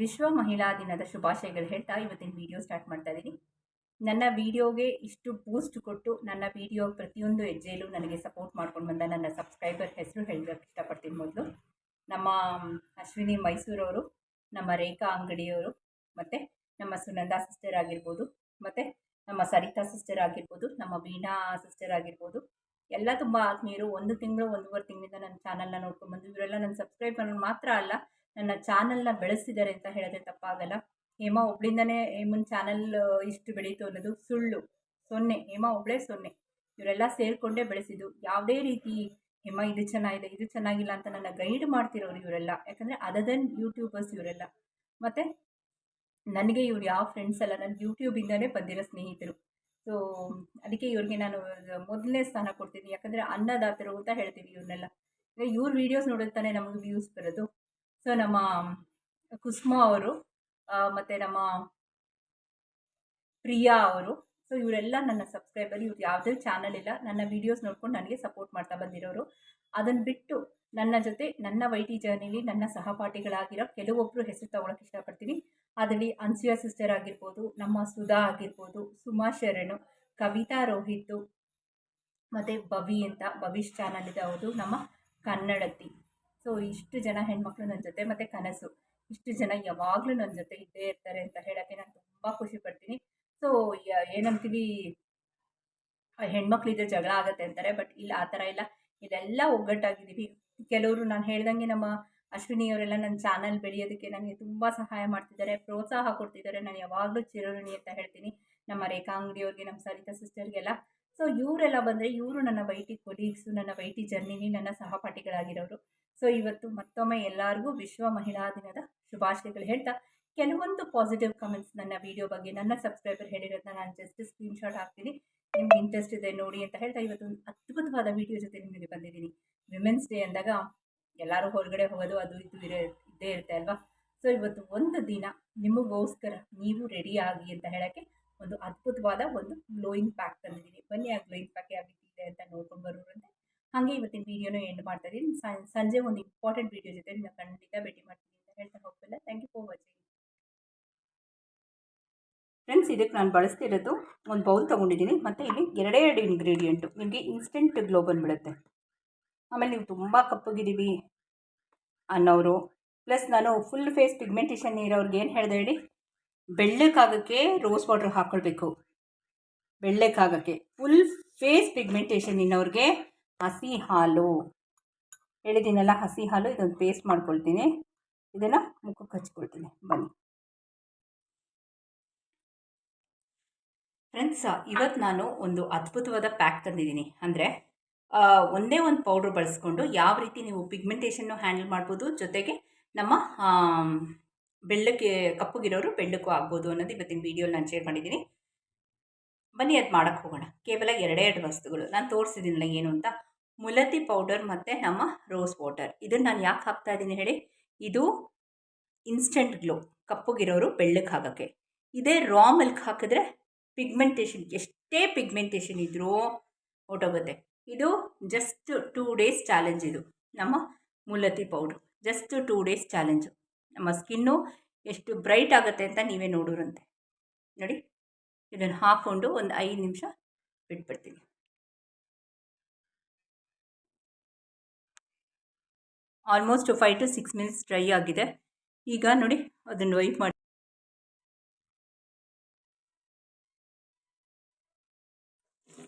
ವಿಶ್ವ ಮಹಿಳಾ ದಿನದ ಶುಭಾಶಯಗಳು ಹೇಳ್ತಾ ಇವತ್ತಿನ ವಿಡಿಯೋ ಸ್ಟಾರ್ಟ್ ಮಾಡ್ತಾ ಇದ್ದೀನಿ ನನ್ನ ವಿಡಿಯೋಗೆ ಇಷ್ಟು ಬೂಸ್ಟ್ ಕೊಟ್ಟು ನನ್ನ ವಿಡಿಯೋ ಪ್ರತಿಯೊಂದು ಹೆಜ್ಜೆಯಲ್ಲೂ ನನಗೆ ಸಪೋರ್ಟ್ ಮಾಡ್ಕೊಂಡು ಬಂದ ನನ್ನ ಸಬ್ಸ್ಕ್ರೈಬರ್ ಹೆಸರು ಹೇಳೋಕ್ಕೆ ಇಷ್ಟಪಡ್ತೀನಿ ಮೊದಲು. ನಮ್ಮ ಅಶ್ವಿನಿ ಮೈಸೂರವರು, ನಮ್ಮ ರೇಖಾ ಅಂಗಡಿಯವರು, ಮತ್ತು ನಮ್ಮ ಸುನಂದಾ ಸಿಸ್ಟರ್ ಆಗಿರ್ಬೋದು, ಮತ್ತು ನಮ್ಮ ಸರಿತಾ ಸಿಸ್ಟರ್ ಆಗಿರ್ಬೋದು, ನಮ್ಮ ವೀಣಾ ಸಿಸ್ಟರ್ ಆಗಿರ್ಬೋದು. ಎಲ್ಲ ತುಂಬ ಆತ್ಮೀಯರು ಒಂದು ತಿಂಗಳು, ಒಂದೂವರೆ ತಿಂಗಳಿಂದ ನನ್ನ ಚಾನಲ್ನ ನೋಡ್ಕೊಂಡು ಬಂದು ಇವರೆಲ್ಲ ನನ್ನ ಸಬ್ಸ್ಕ್ರೈಬರ್ ಮಾತ್ರ ಅಲ್ಲ ನನ್ನ ಚಾನಲ್ನ ಬೆಳೆಸಿದ್ದಾರೆ ಅಂತ ಹೇಳಿದ್ರೆ ತಪ್ಪಾಗಲ್ಲ. ಹೇಮಾ ಒಬ್ಳಿಂದನೇ ಹೇಮನ್ ಚಾನಲ್ ಇಷ್ಟು ಬೆಳೀತು ಅನ್ನೋದು ಸುಳ್ಳು. ಸೊನ್ನೆ, ಹೇಮಾ ಒಬ್ಬಳೇ ಸೊನ್ನೆ. ಇವರೆಲ್ಲ ಸೇರಿಕೊಂಡೇ ಬೆಳೆಸಿದ್ದು. ಯಾವುದೇ ರೀತಿ, ಹೇಮಾ ಇದು ಚೆನ್ನಾಗಿದೆ, ಇದು ಚೆನ್ನಾಗಿಲ್ಲ ಅಂತ ನನ್ನ ಗೈಡ್ ಮಾಡ್ತಿರೋರು ಇವರೆಲ್ಲ. ಯಾಕಂದರೆ ಅದರ್ ದೆನ್ ಯೂಟ್ಯೂಬರ್ಸ್ ಇವರೆಲ್ಲ. ಮತ್ತು ನನಗೆ ಇವ್ರು ಯಾವ ಫ್ರೆಂಡ್ಸ್ ಅಲ್ಲ ನನ್ನ ಯೂಟ್ಯೂಬಿಂದನೇ ಬಂದಿರೋ ಸ್ನೇಹಿತರು. ಸೊ ಅದಕ್ಕೆ ಇವ್ರಿಗೆ ನಾನು ಮೊದಲನೇ ಸ್ಥಾನ ಕೊಡ್ತೀನಿ. ಯಾಕಂದರೆ ಅನ್ನದಾತರು ಅಂತ ಹೇಳ್ತೀವಿ ಇವ್ರನ್ನೆಲ್ಲ. ಇವ್ರ ವೀಡಿಯೋಸ್ ತಾನೇ ನಮಗೆ ವ್ಯೂಸ್ ಬರೋದು. ಸೊ ನಮ್ಮ ಕುಸುಮ ಅವರು ಮತ್ತು ನಮ್ಮ ಪ್ರಿಯಾ ಅವರು ಸೊ ಇವರೆಲ್ಲ ನನ್ನ ಸಬ್ಸ್ಕ್ರೈಬರ್ ಇವ್ರು ಯಾವುದೇ ಚಾನಲ್ ಇಲ್ಲ. ನನ್ನ ವೀಡಿಯೋಸ್ ನೋಡ್ಕೊಂಡು ನನಗೆ ಸಪೋರ್ಟ್ ಮಾಡ್ತಾ ಬಂದಿರೋರು. ಅದನ್ನು ಬಿಟ್ಟು ನನ್ನ ಜೊತೆ ನನ್ನ ವೈ ಟಿ ಜರ್ನಿಲಿ ನನ್ನ ಸಹಪಾಠಿಗಳಾಗಿರೋ ಕೆಲವೊಬ್ಬರು ಹೆಸರು ತಗೊಳಕ್ಕೆ ಇಷ್ಟಪಡ್ತೀನಿ. ಅದರಲ್ಲಿ ಅನ್ಸಿಯಾ ಸಿಸ್ಟರ್ ಆಗಿರ್ಬೋದು, ನಮ್ಮ ಸುಧಾ ಆಗಿರ್ಬೋದು, ಸುಮಾ ಶರಣು, ಕವಿತಾ ರೋಹಿತ್, ಮತ್ತು ಭವಿ ಅಂತ ಭವಿಷ್ ಚಾನಲ್ ಇದೆ. ಅವರು ನಮ್ಮ ಕನ್ನಡತಿ. ಸೊ ಇಷ್ಟು ಜನ ಹೆಣ್ಮಕ್ಳು ನನ್ನ ಜೊತೆ ಮತ್ತು ಕನಸು. ಇಷ್ಟು ಜನ ಯಾವಾಗಲೂ ನನ್ನ ಜೊತೆ ಇದ್ದೇ ಇರ್ತಾರೆ ಅಂತ ಹೇಳೋಕ್ಕೆ ನಾನು ತುಂಬ ಖುಷಿ ಪಡ್ತೀನಿ. ಸೊ ಏನಂತೀವಿ ಹೆಣ್ಮಕ್ಳಿದ್ರೆ ಜಗಳ ಆಗುತ್ತೆ ಅಂತಾರೆ, ಬಟ್ ಇಲ್ಲ, ಆ ಥರ ಇಲ್ಲ. ಇದೆಲ್ಲ ಒಗ್ಗಟ್ಟಾಗಿದ್ದೀವಿ. ಕೆಲವರು ನಾನು ಹೇಳ್ದಂಗೆ ನಮ್ಮ ಅಶ್ವಿನಿಯವರೆಲ್ಲ ನನ್ನ ಚಾನಲ್ ಬೆಳೆಯೋದಕ್ಕೆ ನನಗೆ ತುಂಬ ಸಹಾಯ ಮಾಡ್ತಿದ್ದಾರೆ, ಪ್ರೋತ್ಸಾಹ ಕೊಡ್ತಿದ್ದಾರೆ. ನಾನು ಯಾವಾಗಲೂ ಚಿರಋಣಿ ಅಂತ ಹೇಳ್ತೀನಿ. ನಮ್ಮ ರೇಖಾ ಅಂಗಡಿಯವ್ರಿಗೆ ನಮ್ಮ ಸರಿತಾ ಸಿಸ್ಟರ್ಗೆಲ್ಲ ಸೊ ಇವರೆಲ್ಲ ಬಂದರೆ ಇವರು ನನ್ನ ವೈಟಿ ಕೊಲೀಗ್ಸು ನನ್ನ ವೈಟಿ ಜರ್ನಿನಿ ನನ್ನ ಸಹಪಾಠಿಗಳಾಗಿರೋರು. ಸೊ ಇವತ್ತು ಮತ್ತೊಮ್ಮೆ ಎಲ್ಲರಿಗೂ ವಿಶ್ವ ಮಹಿಳಾ ದಿನದ ಶುಭಾಶಯಗಳು ಹೇಳ್ತಾ, ಕೆಲವೊಂದು ಪಾಸಿಟಿವ್ ಕಮೆಂಟ್ಸ್ ನನ್ನ ವಿಡಿಯೋ ಬಗ್ಗೆ, ನನ್ನ ಸಬ್ಸ್ಕ್ರೈಬರ್ ಹೇಳಿರೋದನ್ನ ನಾನು ಜಸ್ಟ್ ಸ್ಕ್ರೀನ್ಶಾಟ್ ಹಾಕ್ತೀನಿ. ನಿಮ್ಗೆ ಇಂಟ್ರೆಸ್ಟ್ ಇದೆ ನೋಡಿ ಅಂತ ಹೇಳ್ತಾ, ಇವತ್ತು ಒಂದು ಅದ್ಭುತವಾದ ವಿಡಿಯೋ ಜೊತೆ ನಿಮಗೆ ಬಂದಿದ್ದೀನಿ. ವಿಮೆನ್ಸ್ ಡೇ ಅಂದಾಗ ಎಲ್ಲರೂ ಹೊರಗಡೆ ಹೋಗೋದು, ಅದು ಇದು ಇರೋ, ಇದ್ದೇ ಇರುತ್ತೆ ಅಲ್ವಾ? ಸೊ ಇವತ್ತು ಒಂದು ದಿನ ನಿಮಗೋಸ್ಕರ ನೀವು ರೆಡಿ ಆಗಿ ಅಂತ ಹೇಳೋಕ್ಕೆ ಒಂದು ಅದ್ಭುತವಾದ ಒಂದು ಗ್ಲೋಯಿಂಗ್ ಪ್ಯಾಕ್ ತಂದಿದ್ದೀನಿ. ಬನ್ನಿ ಆ ಗ್ಲೋಯಿಂಗ್ ಪ್ಯಾಕ್ ಯಾವ ರೀತಿ ಇದೆ ಅಂತ ನೋಡ್ಕೊಂಡು ಬರೋರಂತೆ ಹಾಗೆ ಇವತ್ತಿನ ವೀಡಿಯೋನ ಎಂಡ್ ಮಾಡ್ತಾ ಇದ್ದೀನಿ. ಸಂಜೆ ಒಂದು ಇಂಪಾರ್ಟೆಂಟ್ ವಿಡಿಯೋ ಜೊತೆ ನಾನು ಖಂಡಿತ ಭೇಟಿ ಮಾಡ್ತೀನಿ ಅಂತ ಹೇಳ್ತಾ ಹೋಗ್ತಿಲ್ಲ thank you for watching friends ಇದಕ್ಕೆ ನಾನು ಬಳಸ್ತಿರೋದು ಒಂದು ಬೌಲ್ ತೊಗೊಂಡಿದ್ದೀನಿ. ಮತ್ತು ಇಲ್ಲಿ ಎರಡೇ ಎರಡು ಇಂಗ್ರೀಡಿಯೆಂಟು ನಿಮಗೆ ಇನ್ಸ್ಟೆಂಟ್ ಗ್ಲೋ ಬಂದುಬಿಡುತ್ತೆ. ಆಮೇಲೆ ನೀವು ತುಂಬ ಕಪ್ಪಗಿದ್ದೀವಿ ಅನ್ನೋರು. ಪ್ಲಸ್ ನಾನು ಫುಲ್ ಫೇಸ್ ಪಿಗ್ಮೆಂಟೇಷನ್ ಇರೋರಿಗೆ ಏನು ಹೇಳಿದೆ ಹೇಳಿ? ಬೆಳ್ಳಕ್ಕಾಗಕ್ಕೆ ರೋಸ್ ವಾಟ್ರ್ ಹಾಕ್ಕೊಳ್ಬೇಕು ಬೆಳ್ಳಕ್ಕಾಗಕ್ಕೆ. ಫುಲ್ ಫೇಸ್ ಪಿಗ್ಮೆಂಟೇಷನ್ ಇನ್ನವ್ರಿಗೆ ಹಸಿ ಹಾಲು. ಹೇಳಿದ್ದೀನಲ್ಲ ಹಸಿ ಹಾಲು, ಇದೊಂದು ಪೇಸ್ಟ್ ಮಾಡ್ಕೊಳ್ತೀನಿ. ಇದನ್ನು ಮುಖಕ್ಕೆ ಹಚ್ಕೊಳ್ತೀನಿ. ಬನ್ನಿ. ಫ್ರೆಂಡ್ಸ್ ಇವತ್ತು ನಾನು ಒಂದು ಅದ್ಭುತವಾದ ಪ್ಯಾಕ್ ತಂದಿದ್ದೀನಿ. ಅಂದರೆ ಒಂದೇ ಒಂದು ಪೌಡ್ರ್ ಬಳಸ್ಕೊಂಡು ಯಾವ ರೀತಿ ನೀವು ಪಿಗ್ಮೆಂಟೇಷನ್ನು ಹ್ಯಾಂಡಲ್ ಮಾಡ್ಬೋದು, ಜೊತೆಗೆ ನಮ್ಮ ಬೆಳ್ಳಕ್ಕೆ, ಕಪ್ಪುಗಿರೋರು ಬೆಳ್ಳಕ್ಕೂ ಆಗ್ಬೋದು ಅನ್ನೋದು ಇವತ್ತಿನ ವೀಡಿಯೋಲಿ ನಾನು ಶೇರ್ ಮಾಡಿದ್ದೀನಿ. ಬನ್ನಿ, ಅದು ಮಾಡೋಕ್ಕೆ ಹೋಗೋಣ. ಕೇವಲ ಎರಡೇ ಎರಡು ವಸ್ತುಗಳು. ನಾನು ತೋರಿಸಿದ್ದೀನಲ್ಲ ಏನು ಅಂತ. ಮುಲತಿ ಪೌಡರ್ ಮತ್ತು ನಮ್ಮ ರೋಸ್ ವಾಟರ್. ಇದನ್ನು ನಾನು ಯಾಕೆ ಹಾಕ್ತಾ ಇದ್ದೀನಿ ಹೇಳಿ? ಇದು ಇನ್ಸ್ಟೆಂಟ್ ಗ್ಲೋ ಕಪ್ಪುಗಿರೋರು ಬೆಳ್ಳಕ್ಕೆ ಹಾಕೋಕ್ಕೆ ಇದೇ ರಾ ಮಿಲ್ಕ್ ಹಾಕಿದ್ರೆ ಪಿಗ್ಮೆಂಟೇಷನ್ ಎಷ್ಟೇ ಪಿಗ್ಮೆಂಟೇಷನ್ ಇದ್ದರೂ ಹೊಟ್ಟೋಗುತ್ತೆ ಇದು ಜಸ್ಟ್ ಟೂ ಡೇಸ್ ಚಾಲೆಂಜ್ ಇದು, ನಮ್ಮ ಮುಲತಿ powder. Just two days challenge ನಮ್ಮ ಸ್ಕಿನ್ನು ಎಷ್ಟು ಬ್ರೈಟ್ ಆಗುತ್ತೆ ಅಂತ ನೀವೇ ನೋಡೋರಂತೆ. ನೋಡಿ, ಇದನ್ನು ಹಾಕ್ಕೊಂಡು ಒಂದು ಐದು ನಿಮಿಷ ಬಿಟ್ಬಿಡ್ತೀನಿ. Almost five to six minutes dry ಆಗಿದೆ. ಈಗ ನೋಡಿ ಅದನ್ನು ವೈಪ್ ಮಾಡಿ.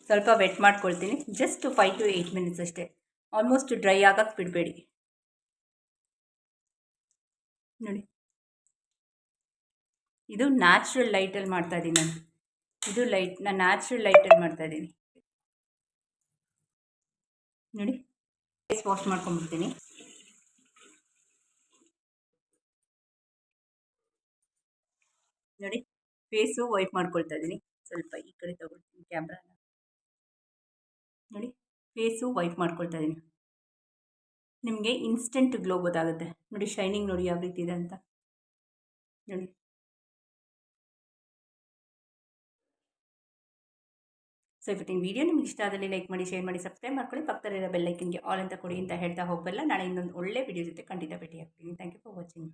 ಸ್ವಲ್ಪ ವೆಟ್ ಮಾಡ್ಕೊಳ್ತೀನಿ. Just five to eight minutes ಅಷ್ಟೇ. ಆಲ್ಮೋಸ್ಟ್ ಡ್ರೈ ಆಗಕ್ಕೆ ಬಿಡಬೇಡಿ. ನೋಡಿ. ಇದು ನ್ಯಾಚುರಲ್ ಲೈಟಲ್ಲಿ ಮಾಡ್ತಾ ಇದ್ದೀನಿ ನಾನು. ಇದು ಲೈಟ್ ನಾನು ನ್ಯಾಚುರಲ್ ಲೈಟಲ್ಲಿ ಮಾಡ್ತಾ ಇದ್ದೀನಿ ನೋಡಿ. ಫೇಸ್ ವಾಶ್ ಮಾಡ್ಕೊಂಡ್ಬಿಡ್ತೀನಿ. ನೋಡಿ. ಫೇಸು ವೈಟ್ ಮಾಡ್ಕೊಳ್ತಾ ಇದ್ದೀನಿ. ಸ್ವಲ್ಪ ಈ ಕಡೆ ತಗೊಳ್ತೀನಿ ಕ್ಯಾಮ್ರಾನ ನೋಡಿ ಫೇಸು ವೈಟ್ ಮಾಡ್ಕೊಳ್ತಾ ಇದ್ದೀನಿ. ನಿಮಗೆ ಇನ್ಸ್ಟೆಂಟ್ ಗ್ಲೋ ಗೊತ್ತಾಗುತ್ತೆ. ನೋಡಿ ಶೈನಿಂಗ್ ನೋಡಿ ಯಾವ ರೀತಿ ಇದೆ ಅಂತ. ನೋಡಿ. ಸೊ ಇವತ್ತಿನ ವೀಡಿಯೋ ನಿಮ್ಗೆ ಇಷ್ಟ ಆದಲ್ಲಿ ಲೈಕ್ ಮಾಡಿ ಶೇರ್ ಮಾಡಿ ಸಬ್ಸ್ಕ್ರೈಬ್ ಮಾಡ್ಕೊಳ್ಳಿ. ಪಕ್ಕದಲ್ಲಿರೋ ಬೆಲ್ಲೈಕನ್ಗೆ ಆಲ್ ಅಂತ ಕೊಡಿ ಅಂತ ಹೇಳ್ತಾ ಹೋಗಬಲ್ಲ. ನಾಳೆ ಇನ್ನೊಂದು ಒಳ್ಳೆ ವೀಡಿಯೋ ಜೊತೆ ಖಂಡಿತ ಭೇಟಿ ಆಗ್ತೀನಿ ಥ್ಯಾಂಕ್ ಯು ಫಾರ್ ವಾಚಿಂಗ್